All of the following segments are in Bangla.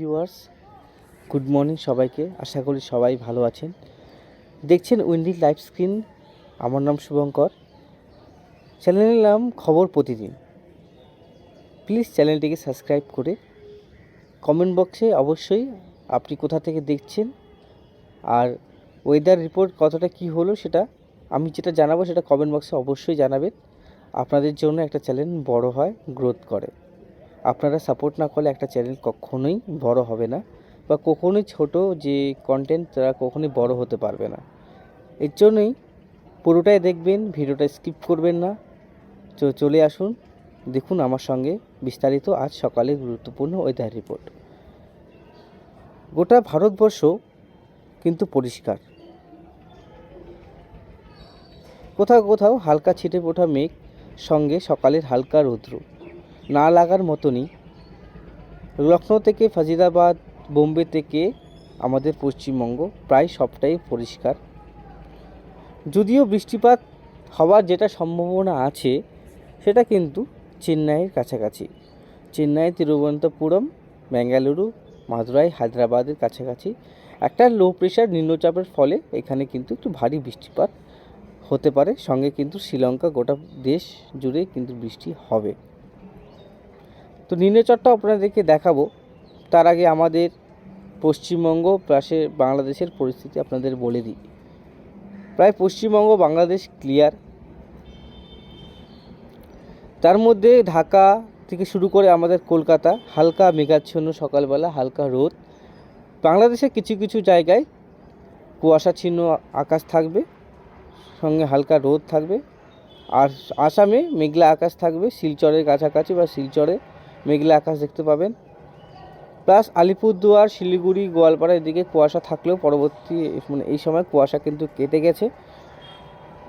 ভিউয়ার্স গুড মর্নিং সবাইকে। আশা করি সবাই ভালো আছেন। দেখছেন উইন্ডি লাইভ স্ক্রিন আমার নাম শুভঙ্কর। চ্যানেলের নাম খবর প্রতিদিন। প্লিজ চ্যানেলটিকে সাবস্ক্রাইব করে কমেন্ট বক্সে অবশ্যই আপনি কোথা থেকে দেখছেন আর ওয়েদার রিপোর্ট কতটা কি হলো সেটা আমি যেটা জানাব সেটা কমেন্ট বক্সে অবশ্যই জানাবেন। আপনাদের জন্য একটা চ্যানেল বড় হয় গ্রোথ করে। আপনারা সাপোর্ট না করলে একটা চ্যানেল কখনোই বড় হবে না বা কখনোই ছোট যে কন্টেন্ট তারা কখনোই বড় হতে পারবে না। এর জন্যই পুরোটাই দেখবেন, ভিডিওটা স্কিপ করবেন না। তো চলে আসুন, দেখুন আমার সঙ্গে বিস্তারিত আজ সকালে গুরুত্বপূর্ণ ওয়েদার রিপোর্ট গোটা ভারতবর্ষ কিন্তু পরিষ্কার। কোথাও কোথাও হালকা ছিটে ফোটা মেঘ সঙ্গে সকালের হালকা রৌদ্র। না লাগার মতনই লখনৌ থেকে ফাজিদাবাদ বোম্বে থেকে আমাদের পশ্চিমবঙ্গ প্রায় সবটাই পরিষ্কার। যদিও বৃষ্টিপাত হওয়ার যেটা সম্ভাবনা আছে, সেটা কিন্তু চেন্নাইয়ের কাছাকাছি। চেন্নাই, তিরুবনন্তপুরম বেঙ্গালুরু মাদুরাই, হায়দ্রাবাদের কাছাকাছি। একটা লো প্রেশার নিম্নচাপের ফলে এখানে কিন্তু একটু ভারী বৃষ্টিপাত হতে পারে। সঙ্গে কিন্তু শ্রীলঙ্কা গোটা দেশ জুড়ে কিন্তু বৃষ্টি হবে। তো নিম্নচরটা আপনাদেরকে দেখাবো। তার আগে আমাদের পশ্চিমবঙ্গ পাশে বাংলাদেশের পরিস্থিতি আপনাদের বলে দিই। প্রায় পশ্চিমবঙ্গ, বাংলাদেশ ক্লিয়ার তার মধ্যে ঢাকা থেকে শুরু করে আমাদের কলকাতা হালকা মেঘাচ্ছন্ন সকালবেলা, হালকা রোদ। বাংলাদেশে কিছু কিছু জায়গায় কুয়াশাচ্ছিন্ন আকাশ থাকবে, সঙ্গে হালকা রোদ থাকবে। আর আসামে মেঘলা আকাশ থাকবে, শিলচরের কাছাকাছি বা শিলচরে মেঘলা আকাশ দেখতে পাবেন। প্লাস আলিপুরদুয়ার, শিলিগুড়ি, গোয়ালপাড়া এদিকে কুয়াশা থাকলেও পরবর্তী মানে এই সময় কুয়াশা কিন্তু কেটে গেছে।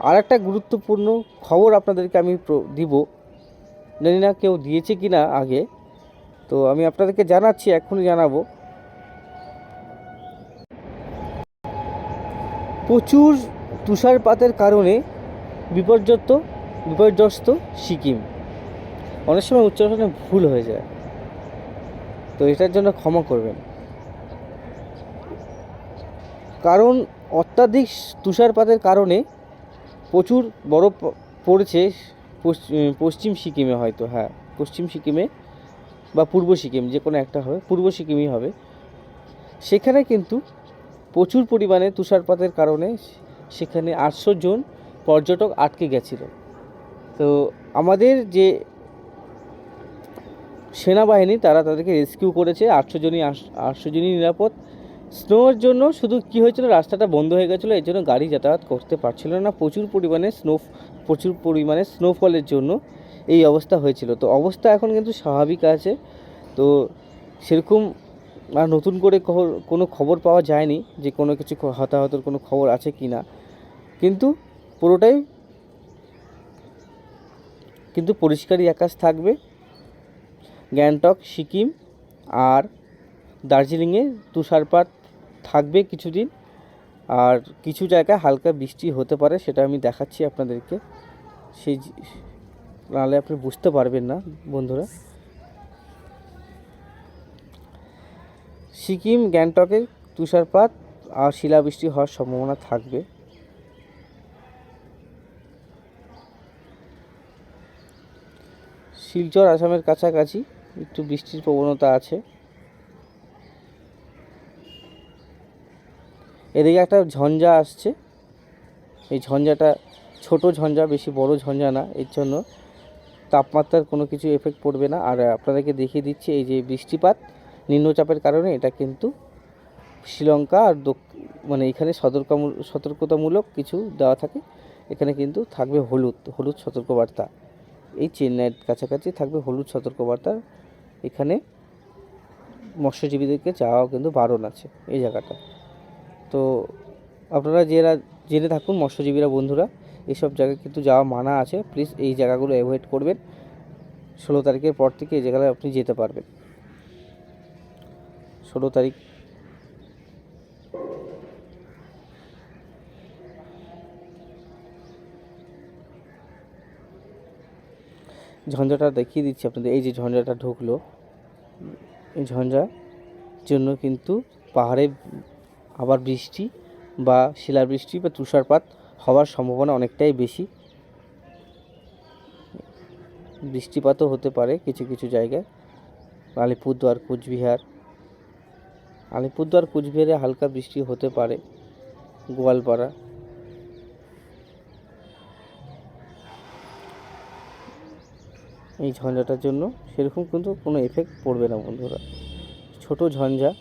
আর একটা গুরুত্বপূর্ণ খবর আপনাদেরকে আমি দিব। জানি না কেউ দিয়েছে কি না আগে। তো আমি আপনাদেরকে জানাচ্ছি, এখনই জানাব। প্রচুর তুষারপাতের কারণে বিপর্যস্ত বিপর্যস্ত সিকিম। অনেক সময় উচ্চারণে ভুল হয়ে যায়। তো এটার জন্য ক্ষমা করবেন। কারণ অত্যাধিক তুষারপাতের কারণে প্রচুর বরফ পড়েছে পশ্চিম সিকিমে হয়তো হ্যাঁ পশ্চিম সিকিমে বা পূর্ব সিকিম, যে কোনো একটা হবে, পূর্ব সিকিমই হবে। সেখানে কিন্তু প্রচুর পরিমাণে তুষারপাতের কারণে সেখানে আটশো জন পর্যটক আটকে গেছিল। তো আমাদের যে সেনাবাহিনী, তারা তাদেরকে রেস্কিউ করেছে। আটশো জনই আটশো জনই নিরাপদ। স্নোর জন্য শুধু কি হয়েছিল, রাস্তাটা বন্ধ হয়ে গেছিল, এর জন্য গাড়ি যাতায়াত করতে পারছিল না। প্রচুর পরিমাণে স্নো প্রচুর পরিমাণে স্নোফলের জন্য এই অবস্থা হয়েছিল। তো অবস্থা এখন কিন্তু স্বাভাবিক আছে। তো সেরকম আর নতুন করে কোনো খবর পাওয়া যায়নি যে কোনো কিছু হতাহতের কোনো খবর আছে কি না। কিন্তু পুরোটাই, কিন্তু পরিষ্কারই আকাশ থাকবে। গ্যাংটক, সিকিম আর দার্জিলিংয়ে তুষারপাত থাকবে কিছুদিন। আর কিছু জায়গায় হালকা বৃষ্টি হতে পারে, সেটা আমি দেখাচ্ছি আপনাদেরকে। সেই নাহলে আপনি বুঝতে পারবেন না, বন্ধুরা। সিকিম, গ্যাংটকে তুষারপাত আর শিলাবৃষ্টি হওয়ার সম্ভাবনা থাকবে। শিলচর, আসামের কাছাকাছি একটু বৃষ্টির প্রবণতা আছে। এদিকে একটা ঝঞ্ঝা আসছে। এই ঝঞ্ঝাটা ছোট ঝঞ্ঝা, বেশি বড় ঝঞ্ঝা না, এর জন্য তাপমাত্রার কোনো কিছু এফেক্ট পড়বে না। আর আপনাদেরকে দেখিয়ে দিচ্ছি, এই যে বৃষ্টিপাত, নিম্নচাপের কারণে এটা কিন্তু শ্রীলঙ্কা আর মানে এখানে সতর্কমূলক সতর্কতামূলক কিছু দেওয়া থাকে। এখানে কিন্তু থাকবে হলুদ হলুদ সতর্কবার্তা। এই চেন্নাইয়ের কাছাকাছি থাকবে হলুদ সতর্কবার্তা। এখানে মৎস্যজীবীদেরকে যাওয়াও কিন্তু বারণ আছে এই জায়গাটা। তো আপনারা যারা জেনে থাকুন মৎস্যজীবীরা, বন্ধুরা এইসব জায়গায় কিন্তু যাওয়া মানা আছে। প্লিজ এই জায়গাগুলো অ্যাভয়েড করবেন। ষোলো তারিখের পর থেকে এই জায়গায় আপনি যেতে পারবেন। ষোলো তারিখ ঝঞ্ঝাটা দেখিয়ে দিচ্ছি আপনাদের। এই যে ঝঞ্ঝাটা ঢুকলো, এই ঝঞ্ঝার জন্য কিন্তু পাহাড়ে আবার বৃষ্টি বা শিলাবৃষ্টি বা তুষারপাত হওয়ার সম্ভাবনা অনেকটাই বেশি। বৃষ্টিপাতও হতে পারে কিছু কিছু জায়গায়। আলিপুরদুয়ার, কোচবিহার। আলিপুরদুয়ার, কুচবিহারে হালকা বৃষ্টি হতে পারে। গোয়ালপাড়া। এই ঝঞ্ঝাটার জন্য সেরকম কিন্তু কোনো এফেক্ট পড়বে না বন্ধুরা। ছোট ঝঞ্ঝা।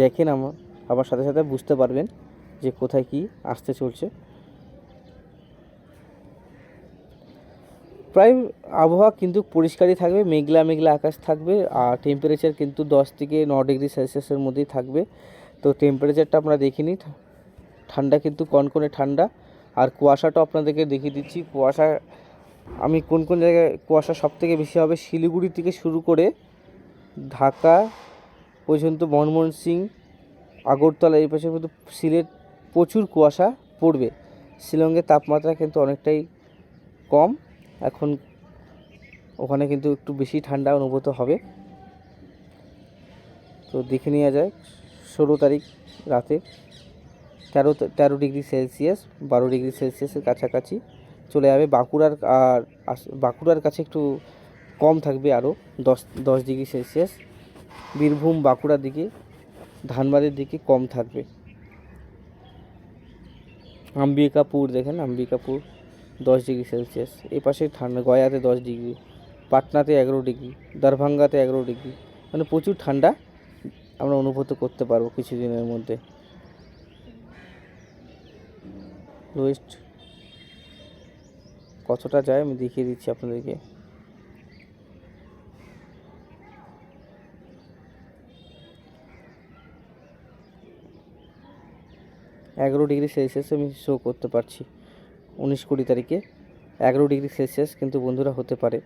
দেখেন আমার আবার সাথে সাথে বুঝতে পারবেন যে কোথায় কি আসতে চলছে। প্রায় আবহাওয়া কিন্তু পরিষ্কারই থাকবে, মেঘলা মেঘলা আকাশ থাকবে, আর টেম্পারেচার কিন্তু দশ থেকে ন ডিগ্রি সেলসিয়াসের মধ্যেই থাকবে। তো টেম্পারেচারটা আমরা দেখিনি ঠান্ডা কিন্তু কনকনে ঠান্ডা। আর কুয়াশাটা আপনাদেরকে দেখিয়ে দিচ্ছি, কুয়াশা, আমি কোন কোন জায়গায়, কুয়াশা সব থেকে বেশি হবে? শিলিগুড়ি থেকে শুরু করে ঢাকা পর্যন্ত মনমোহন সিং আগরতলা, এই পাশে কিন্তু সিলেট প্রচুর কুয়াশা পড়বে। শিলংয়ের তাপমাত্রা কিন্তু অনেকটাই কম। এখন ওখানে কিন্তু একটু বেশি ঠান্ডা অনুভূত হবে। তো দেখে নেওয়া যায় ষোলো তারিখ রাতে তেরো তেরো ডিগ্রি সেলসিয়াস, বারো ডিগ্রি সেলসিয়াসের কাছাকাছি চলে যাবে বাঁকুড়ার, আর বাঁকুড়ার কাছে একটু কম থাকবে আরও, দশ দশ ডিগ্রি সেলসিয়াস। বীরভূম, বাঁকুড়ার দিকে, ধানবাদের দিকে কম থাকবে। আম্বিকাপুর দেখেন, আম্বিকাপুর দশ ডিগ্রি সেলসিয়াস। এই পাশে ঠান্ডা, গয়াতে দশ ডিগ্রি, পাটনাতে এগারো ডিগ্রি, দরভাঙ্গাতে এগারো ডিগ্রি মানে প্রচুর ঠান্ডা আমরা অনুভূত করতে পারব কিছুদিনের মধ্যে। লোয়েস্ট কতটা যায় আমি দেখিয়ে দিচ্ছি আপনাদেরকে। এগারো ডিগ্রি সেলসিয়াস আমি শো করতে পারছি। উনিশ কুড়ি তারিখে। এগারো ডিগ্রি সেলসিয়াস কিন্তু বন্ধুরা হতে পারে।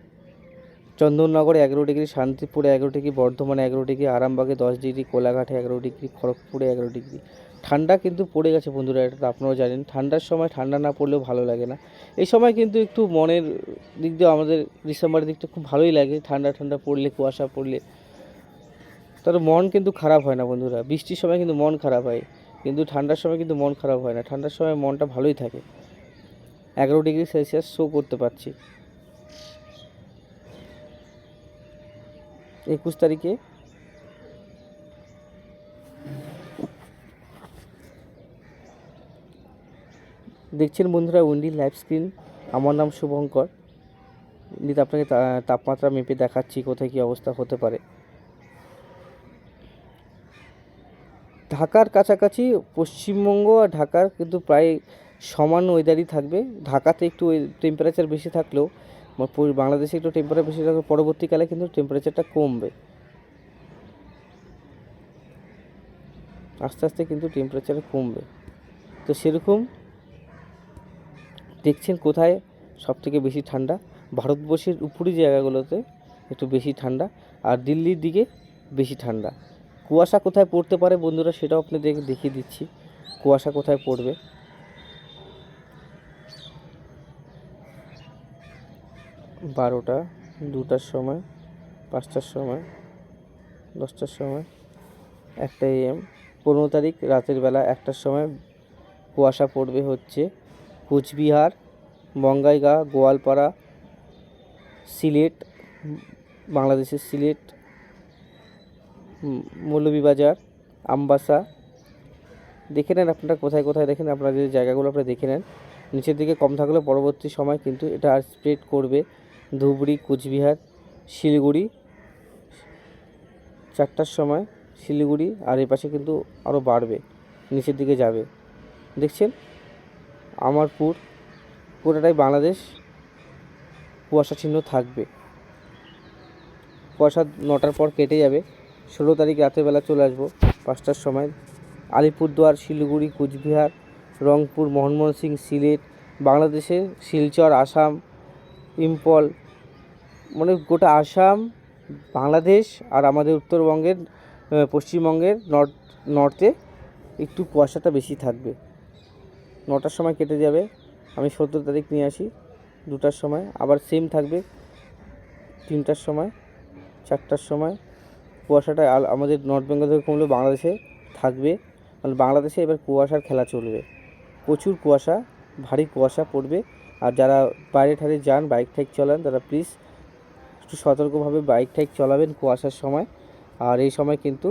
চন্দননগরে এগারো ডিগ্রি, শান্তিপুরে এগারো ডিগ্রি, বর্ধমানে এগারো ডিগ্রি, আরামবাগে দশ ডিগ্রি, কোলাঘাটে এগারো ডিগ্রি, খড়গপুরে এগারো ডিগ্রি। ঠান্ডা কিন্তু পড়ে গেছে বন্ধুরা, এটা আপনারাও জানেন। ঠান্ডার সময় ঠান্ডা না পড়লেও ভালো লাগে না। এই সময় কিন্তু একটু মনের দিক দিয়ে আমাদের ডিসেম্বরের দিকটা খুব ভালোই লাগে। ঠান্ডা ঠান্ডা পড়লে, কুয়াশা পড়লে। তবে মন কিন্তু খারাপ হয় না বন্ধুরা। বৃষ্টির সময় কিন্তু মন খারাপ হয়। কিন্তু ঠান্ডার সময় কিন্তু মন খারাপ হয় না। ঠান্ডার সময় মনটা ভালোই থাকে। এগারো ডিগ্রি সেলসিয়াস শো করতে পারছি। একুশ তারিখে। দেখছেন বন্ধুরা উইন্ডি লাইভ স্ক্রিন আমার নাম শুভঙ্কর। নিতে আপনাকে তাপমাত্রা মেপে দেখাচ্ছি কোথায় কী অবস্থা হতে পারে। ঢাকার কাছাকাছি, পশ্চিমবঙ্গ আর ঢাকার কিন্তু প্রায় সমান ওয়েদারই থাকবে। ঢাকাতে একটু টেম্পারেচার বেশি থাকলেও বাংলাদেশে একটু টেম্পারেচার বেশি থাকলে পরবর্তীকালে কিন্তু টেম্পারেচারটা কমবে। আস্তে আস্তে কিন্তু টেম্পারেচার কমবে। তো সেরকম দেখছেন কোথায় সব থেকে বেশি ঠান্ডা? ভারতবর্ষের উপরি জায়গাগুলোতে একটু বেশি ঠান্ডা আর দিল্লির দিকে বেশি ঠান্ডা। কুয়াশা কোথায় পড়তে পারে বন্ধুরা সেটাও আপনাদের দেখিয়ে দিচ্ছি। কুয়াশা কোথায় পড়বে? বারোটা, দুটার সময়, পাঁচটার সময়, দশটার সময়, একটা এম পনেরো তারিখ রাতের বেলা একটার সময় কুয়াশা পড়বে হচ্ছে কোচবিহার, বঙ্গাইগাঁ, গোয়ালপাড়া, সিলেট, বাংলাদেশের সিলেট, মৌলভীবাজার, আমবাসা। দেখে নেন আপনারা কোথায় কোথায় দেখেন আপনাদের জায়গাগুলো, আপনারা দেখে নেন। নিচের দিকে কম থাকলেও পরবর্তী সময় কিন্তু এটা আর স্প্রেড করবে। ধুবড়ি, কুচবিহার, শিলিগুড়ি। চারটার সময় শিলিগুড়ি আর এই পাশে কিন্তু আরও বাড়বে, নিচের দিকে যাবে। দেখছেন? আমারপুর, পুরোটাই বাংলাদেশ, কুয়াশা চিহ্ন থাকবে। কুয়াশা নটার পর কেটে যাবে। ষোলো তারিখ রাতের বেলা চলে আসব, পাঁচটার সময়। আলিপুরদুয়ার, শিলিগুড়ি, কুচবিহার, রংপুর মোহনমোহন সিং, সিলেট, বাংলাদেশের শিলচর, আসাম ইম্পল মানে গোটা আসাম, বাংলাদেশ আর আমাদের উত্তরবঙ্গের পশ্চিমবঙ্গের নর্থ, নর্থে একটু কুয়াশাটা বেশি থাকবে। নটার সময় কেটে যাবে। আমি সতেরো তারিখ নিয়ে আসি, দুটার সময়। আবার সেম থাকবে তিনটার সময়, চারটার সময়। কুয়াশাটা আমাদের নর্থ বেঙ্গল থেকে কমলেও বাংলাদেশে থাকবে। মানে বাংলাদেশে এবার কুয়াশার খেলা চলবে। প্রচুর কুয়াশা, ভারী কুয়াশা পড়বে। আর যারা বাইরে ঠারে যান, বাইক টাইক চালান, তারা প্লিজ একটু সতর্কভাবে বাইক টাইক চালাবেন কুয়াশার সময়। আর এই সময় কিন্তু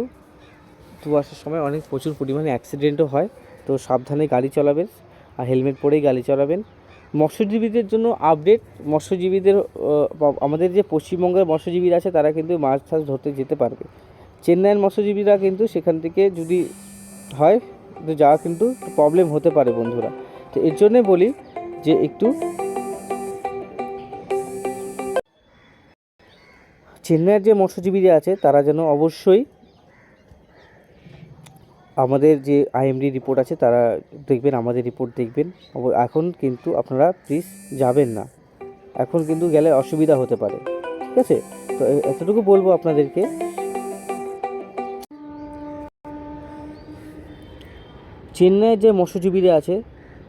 কুয়াশার সময় অনেক প্রচুর পরিমাণে অ্যাক্সিডেন্টও হয়, তো সাবধানে গাড়ি চালাবেন আর হেলমেট পরেই গাড়ি চালাবেন। মৎস্যজীবীদের জন্য আপডেট মৎস্যজীবীদের আমাদের যে পশ্চিমবঙ্গের মৎস্যজীবীরা আছে, তারা কিন্তু মাছ টাছ ধরতে যেতে পারবে। চেন্নাইয়ের মৎস্যজীবীরা কিন্তু সেখান থেকে যদি হয় যাওয়া কিন্তু প্রবলেম হতে পারে বন্ধুরা। তো এর জন্যে বলি যে একটু চেন্নাইয়ের যে মৎস্যজীবীরা আছে, তারা যেন অবশ্যই আমাদের যে আইএমডি রিপোর্ট আছে, তারা দেখবেন, আমাদের রিপোর্ট দেখবেন। এখন কিন্তু আপনারা প্লিজ যাবেন না। এখন কিন্তু গেলে অসুবিধা হতে পারে। ঠিক আছে? তো এতটুকু বলব আপনাদেরকে। চেন্নাইয়ের যে মৎস্যজীবীরা আছে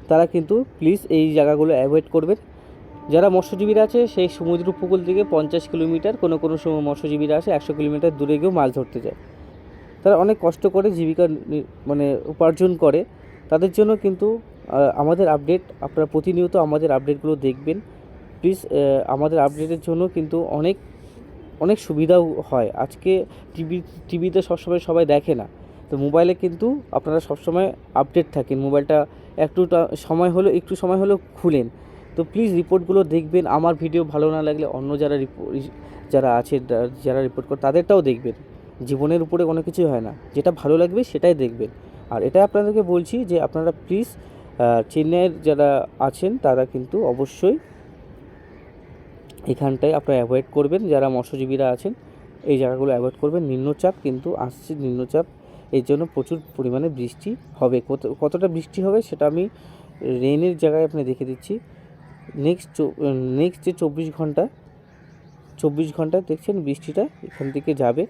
তারা কিন্তু প্লিজ এই জায়গাগুলো অ্যাভয়েড করবেন। যারা মৎস্যজীবীরা আছে, সেই সমুদ্র উপকূল থেকে পঞ্চাশ কিলোমিটার কোনো কোনো সময় মৎস্যজীবীরা আছে একশো কিলোমিটার দূরে গিয়েও মাছ ধরতে যায়। তারা অনেক কষ্ট করে জীবিকা মানে উপার্জন করে। তাদের জন্য কিন্তু আমাদের আপডেট আপনারা প্রতিনিয়ত আমাদের আপডেটগুলো দেখবেন। প্লিজ আমাদের আপডেটের জন্য কিন্তু অনেক অনেক সুবিধাও হয়। আজকে টিভি টিভিতে সবসময় সবাই দেখে না। তো মোবাইলে কিন্তু আপনারা সবসময় আপডেট থাকেন। মোবাইলটা একটু সময় হলো একটু সময় হলো খুলেন। তো প্লিজ রিপোর্টগুলো দেখবেন। আমার ভিডিও ভালো না লাগলে অন্য যারা যারা আছে যারা রিপোর্ট করে, তাদেরটাও দেখবেন। জীবনের উপরে কোনো কিছু হয় না। যেটা ভালো লাগবে, সেটাই দেখবেন। আর এটা আপনাদেরকে বলছি যে, আপনারা প্লিজ চেন্নাইয়ের যারা আছেন, তারা কিন্তু অবশ্যই এখানটায় আপনারা অ্যাভয়েড করবেন। যারা মৎস্যজীবীরা আছেন, এই জায়গাগুলো অ্যাভয়েড করবেন। নিম্নচাপ কিন্তু আসছে, নিম্নচাপ এর জন্য প্রচুর পরিমাণে বৃষ্টি হবে। কত, কতটা বৃষ্টি হবে সেটা আমি রেনের জায়গায় আপনি দেখে দিচ্ছি। নেক্সট নেক্সট যে চব্বিশ ঘণ্টা চব্বিশ ঘণ্টা দেখছেন বৃষ্টিটা এখান থেকে যাবে।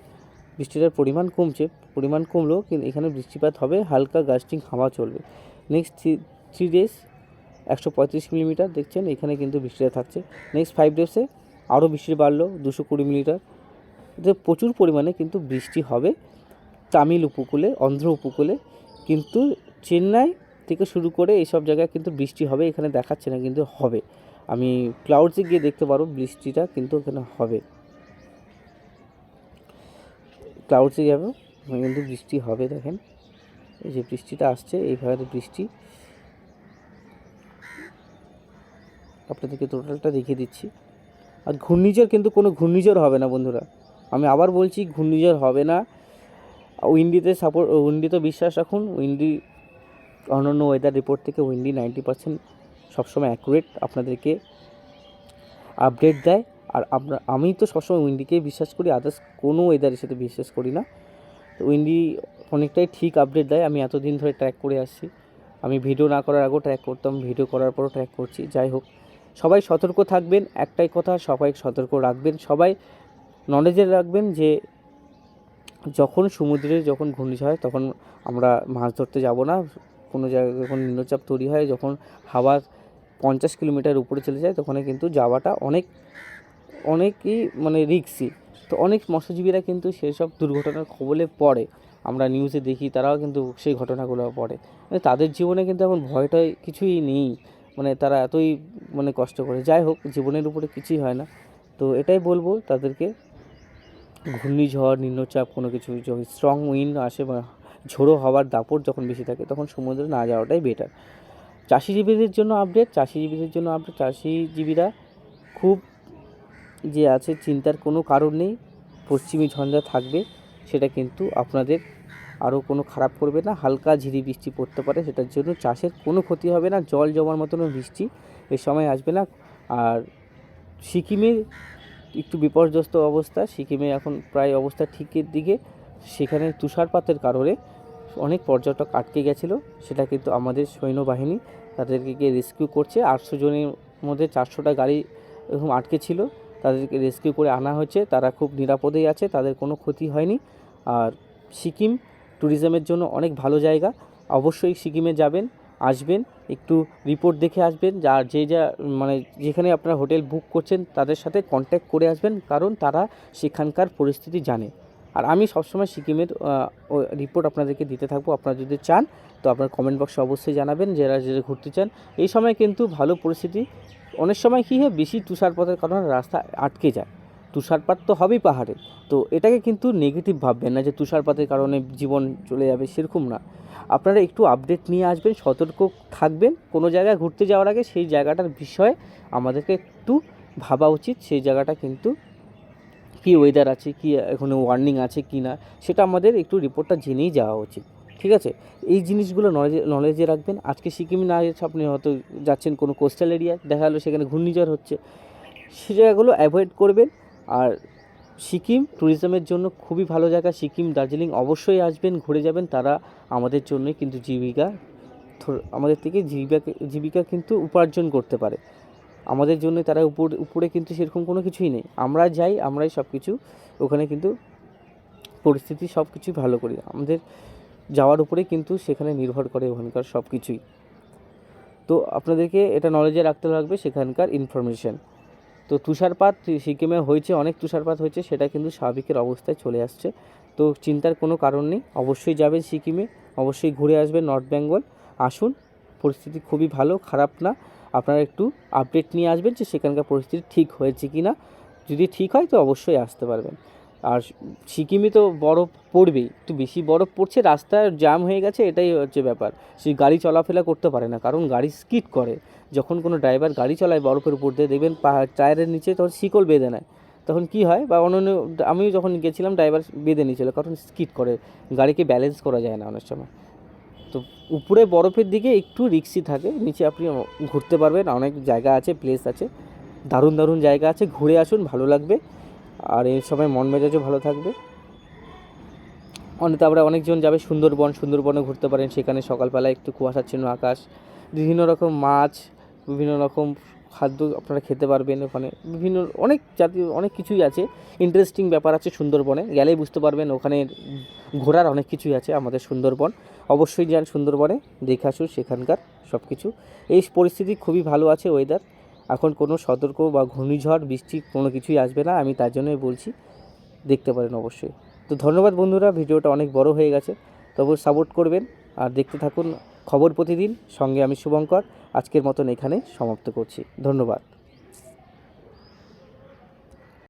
বৃষ্টিটার পরিমাণ কমছে, পরিমাণ কমলেও কিন্তু এখানে বৃষ্টিপাত হবে, হালকা গাস্টিং হাওয়া চলবে। নেক্সট থ্রি থ্রি ডেজ একশো পঁয়ত্রিশ মিলিমিটার দেখছেন, এখানে কিন্তু বৃষ্টিটা থাকছে। নেক্সট ফাইভ ডেজে আরও বৃষ্টি বাড়লো, দুশো কুড়ি মিলিমিটার প্রচুর পরিমাণে কিন্তু বৃষ্টি হবে। তামিল উপকূলে, অন্ধ্র উপকূলে, কিন্তু চেন্নাই থেকে শুরু করে এইসব জায়গায় কিন্তু বৃষ্টি হবে, এখানে দেখাচ্ছে না, কিন্তু হবে। আমি ক্লাউডসে গিয়ে দেখতে পারো, বৃষ্টিটা কিন্তু এখানে হবে। ক্লাউডসে যাবে কিন্তু বৃষ্টি হবে, দেখেন। এই যে বৃষ্টিটা আসছে এইভাবে বৃষ্টি। আপনাদেরকে টোটালটা দেখিয়ে দিচ্ছি। আর ঘূর্ণিঝড় কিন্তু কোনো ঘূর্ণিঝড় হবে না, বন্ধুরা। আমি আবার বলছি, ঘূর্ণিঝড় হবে না। উইন্ডিতে সাপোর্ট উইন্ডিতে বিশ্বাস রাখুন, উইন্ডি অন্যান্য ওয়েদার রিপোর্ট থেকে উইন্ডি নাইনটি পার্সেন্ট সবসময় অ্যাকুরেট আপনাদেরকে আপডেট দেয়। আর আমরা, আমি তো সবসময় উইন্ডিকেই বিশ্বাস করি আদার্স কোনো ওয়েদারের সাথে বিশ্বাস করি না। তো উইন্ডি অনেকটাই ঠিক আপডেট দেয়, আমি এতদিন ধরে ট্র্যাক করে আসছি। আমি ভিডিও না করার আগেও ট্র্যাক করতাম ভিডিও করার পরও ট্র্যাক করছি, যাই হোক। সবাই সতর্ক থাকবেন, একটাই কথা, সবাই সতর্ক রাখবেন, সবাই নলেজে রাখবেন যে যখন সমুদ্রে যখন ঘূর্ণিঝড় হয়, তখন আমরা মাছ ধরতে যাব না। কোনো জায়গায় যখন নিম্নচাপ তৈরি হয়, যখন হাওয়া পঞ্চাশ কিলোমিটার উপরে চলে যায়, তখন কিন্তু যাওয়াটা অনেক, অনেকই মানে রিক্সি। তো অনেক মৎস্যজীবীরা কিন্তু সেই সব দুর্ঘটনার কবলে পড়ে। আমরা নিউজে দেখি, তারাও কিন্তু সেই ঘটনাগুলো পড়ে। মানে তাদের জীবনে কিন্তু এখন ভয়টাই কিছুই নেই। মানে তারা এতই মানে কষ্ট করে। যাই হোক, জীবনের উপরে কিছুই হয় না। তো এটাই বলব তাদেরকে। ঘূর্ণিঝড়, নিম্নচাপ, কোনো কিছু স্ট্রং উইন্ড আসে বা ঝোড়ো হওয়ার দাপট যখন বেশি থাকে, তখন সমুদ্রে না যাওয়াটাই বেটার চাষিজীবীদের জন্য আপডেট চাষিজীবীদের জন্য আপডেট চাষিজীবীরা খুব যে আছে, চিন্তার কোনো কারণ নেই, পশ্চিমী ঝঞ্ঝা থাকবে, সেটা কিন্তু আপনাদের আরও কোনো খারাপ করবে না, হালকা ঝিরি বৃষ্টি পড়তে পারে, সেটার জন্য চাষের কোনো ক্ষতি হবে না, জল জমার মতনও বৃষ্টি এ সময় আসবে না, আর সিকিমে একটু বিপর্যস্ত অবস্থা। সিকিমে এখন প্রায় অবস্থা ঠিকের দিকে। সেখানে তুষারপাতের কারণে অনেক পর্যটক আটকে গেছিল। সেটা কিন্তু আমাদের সৈন্যবাহিনী তাদেরকে গিয়ে রেস্কিউ করছে। আটশো জনের মধ্যে চারশোটা গাড়ি এরকম আটকে ছিল। তাদেরকে রেস্কিউ করে আনা হয়েছে। তারা খুব নিরাপদেই আছে। তাদের কোনো ক্ষতি হয়নি। আর সিকিম ট্যুরিজমের জন্য অনেক ভালো জায়গা। অবশ্যই সিকিমে যাবেন। আসবেন, একটু রিপোর্ট দেখে আসবেন, যার যে যা মানে যেখানে আপনারা হোটেল বুক করছেন, তাদের সাথে কন্ট্যাক্ট করে আসবেন, কারণ তারা সেখানকার পরিস্থিতি জানে। আর আমি সবসময় সিকিমের রিপোর্ট আপনাদেরকে দিতে থাকব, আপনারা যদি চান, তো আপনার কমেন্ট বক্সে অবশ্যই জানাবেন, যারা যারা ঘুরতে চান। এই সময় কিন্তু ভালো পরিস্থিতি। অনেক সময় কী হয়, বেশি তুষারপাতের কারণে রাস্তা আটকে যায়। তুষারপাত তো হবেই পাহাড়ে। তো এটাকে কিন্তু নেগেটিভ ভাববেন না যে তুষারপাতের কারণে জীবন চলে যাবে সেরকম না। আপনারা একটু আপডেট নিয়ে আসবেন, সতর্ক থাকবেন, কোনো জায়গায় ঘুরতে যাওয়ার আগে সেই জায়গাটার বিষয়ে আমাদেরকে একটু ভাবা উচিত। সেই জায়গাটা কিন্তু কী ওয়েদার আছে, কি এখানে ওয়ার্নিং আছে কি না, সেটা আমাদের একটু রিপোর্টটা জেনেই যাওয়া উচিত। ঠিক আছে? এই জিনিসগুলো নলেজে নলেজে রাখবেন। আজকে সিকিমে না এসে আপনি হয়তো যাচ্ছেন কোনো কোস্টাল এরিয়া দেখা গেলো সেখানে ঘূর্ণিঝড় হচ্ছে। সে জায়গাগুলো অ্যাভয়েড করবেন। আর সিকিম ট্যুরিজমের জন্য খুবই ভালো জায়গা। সিকিম, দার্জিলিং অবশ্যই আসবেন, ঘুরে যাবেন। তারা আমাদের জন্যই কিন্তু জীবিকা আমাদের থেকে জীবিকা জীবিকা কিন্তু উপার্জন করতে পারে। আমাদের জন্য তারা উপর, উপরে কিন্তু সেরকম কোনো কিছুই নেই। আমরা যাই, আমরাই সব কিছু ওখানে কিন্তু পরিস্থিতি সব কিছুই ভালো করি। আমাদের যাওয়ার উপরে কিন্তু সেখানে নির্ভর করে ওখানকার সব কিছুই তো আপনাদেরকে এটা নলেজে রাখতে লাগবে সেখানকার ইনফরমেশন তো তুষারপাত, সিকিমে হয়েছে, অনেক তুষারপাত হয়েছে, সেটা কিন্তু স্বাভাবিকের অবস্থায় চলে আসছে। তো চিন্তার কোনো কারণ নেই, অবশ্যই যাবেন সিকিমে, অবশ্যই ঘুরে আসবেন নর্থ বেঙ্গল, আসুন, পরিস্থিতি খুবই ভালো, খারাপ না, আপনারা একটু আপডেট নিয়ে আসবেন যে সেখানকার পরিস্থিতি ঠিক হয়েছে কি না যদি ঠিক হয় তো অবশ্যই আসতে পারবেন। আর সিকিমে তো বরফ পড়বেই। একটু বেশি বরফ পড়ছে, রাস্তায় জ্যাম হয়ে গেছে, এটাই হচ্ছে ব্যাপার। সে গাড়ি চলাফেরা করতে পারে না, কারণ গাড়ি স্কিড করে। যখন কোনো ড্রাইভার গাড়ি চালায় বরফের উপর দিয়ে, দেখবেন পাহাড় টায়ারের নিচে তখন শিকল বেঁধে নেয়। তখন কি হয়? বা অন্যান্য, আমিও যখন গেছিলাম, ড্রাইভার বেঁধে নিয়েছিল, কারণ স্কিড করে। গাড়িকে ব্যালেন্স করা যায় না অনেক সময়। তো উপরে বরফের দিকে একটু রিক্সি থাকে, নিচে আপনি ঘুরতে পারবেন, অনেক জায়গা আছে প্লেস আছে। দারুণ দারুণ জায়গা আছে, ঘুরে আসুন, ভালো লাগবে। আর এই সময় মন মেজাজও ভালো থাকবে। অনেক তারপরে অনেকজন যাবে সুন্দরবন সুন্দরবনে ঘুরতে পারেন। সেখানে সকালবেলা একটু কুয়াশাচ্ছন্ন আকাশ, বিভিন্ন রকম মাছ, বিভিন্ন রকম খাদ্য আপনারা খেতে পারবেন ওখানে। বিভিন্ন অনেক জাতীয়, অনেক কিছুই আছে। ইন্টারেস্টিং ব্যাপার আছে সুন্দরবনে। গেলেই বুঝতে পারবেন ওখানে ঘোরার অনেক কিছুই আছে আমাদের সুন্দরবন। অবশ্যই যান সুন্দরবনে, দেখে আসুন সেখানকার সব কিছু এই পরিস্থিতি খুবই ভালো আছে ওয়েদার এখন কোনো সতর্ক বা ঘূর্ণিঝড়, বৃষ্টি কোনো কিছুই আসবে না, আমি তার জন্যই বলছি, দেখতে পারেন অবশ্যই। তো ধন্যবাদ বন্ধুরা, ভিডিওটা অনেক বড় হয়ে গেছে, তবু সাপোর্ট করবেন আর দেখতে থাকুন খবর প্রতিদিন। সঙ্গে আমি শুভঙ্কর, আজকের মতন এখানে সমাপ্ত করছি। ধন্যবাদ।